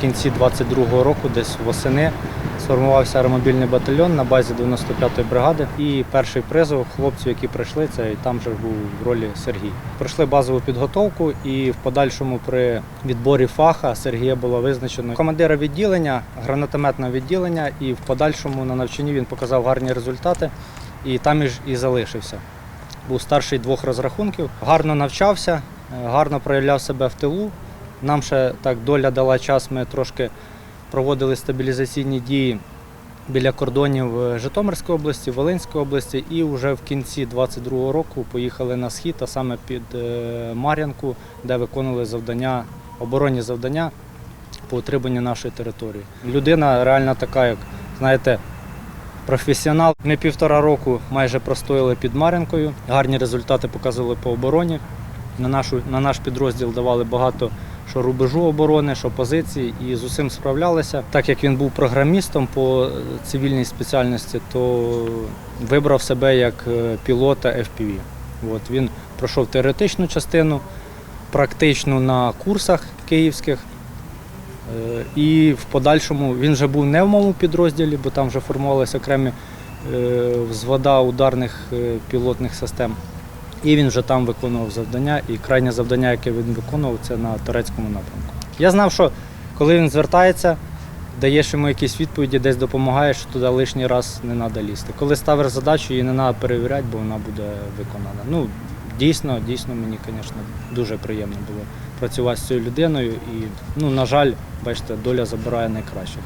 Кінці 22-го року, десь восени, сформувався аеромобільний батальйон на базі 95-ї бригади. І перший призов хлопців, які прийшли, це там же був в ролі Сергій. Пройшли базову підготовку, і в подальшому при відборі фаха Сергія було визначено командира відділення, гранатометного відділення, і в подальшому на навчанні він показав гарні результати, і там ж і залишився. Був старший двох розрахунків, гарно навчався, е, гарно проявляв себе в тилу. Нам ще так доля дала час, ми трошки проводили стабілізаційні дії біля кордонів е, Житомирської області, Волинської області, і вже в кінці 22-го року поїхали на схід, а саме під е, Мар'янку, де виконували завдання, оборонні завдання по утриманню нашої території. Людина реально така, як знаєте, професіонал. Ми півтора року майже простояли під Мар'янкою, гарні результати показували по обороні. На, нашу, на наш підрозділ давали багато що рубежу оборони, що позиції, і з усім справлялися. Так як він був програмістом по е, цивільній спеціальності, то вибрав себе як е, пілота FPV. От, він пройшов теоретичну частину, практичну на курсах київських. Е, І в подальшому він вже був не в моєму підрозділі, бо там вже формувалися окремі взвода ударних пілотних систем. І він вже там виконував завдання. І крайнє завдання, яке він виконував, це на турецькому напрямку. Я знав, що коли він звертається, даєш йому якісь відповіді, десь допомагаєш, туди лишній раз не треба лізти. Коли ставиш задачу, її не треба перевіряти, бо вона буде виконана. Ну, дійсно, дійсно, мені, звісно, дуже приємно було працювати з цією людиною. І, ну, на жаль, бачите, доля забирає найкращих.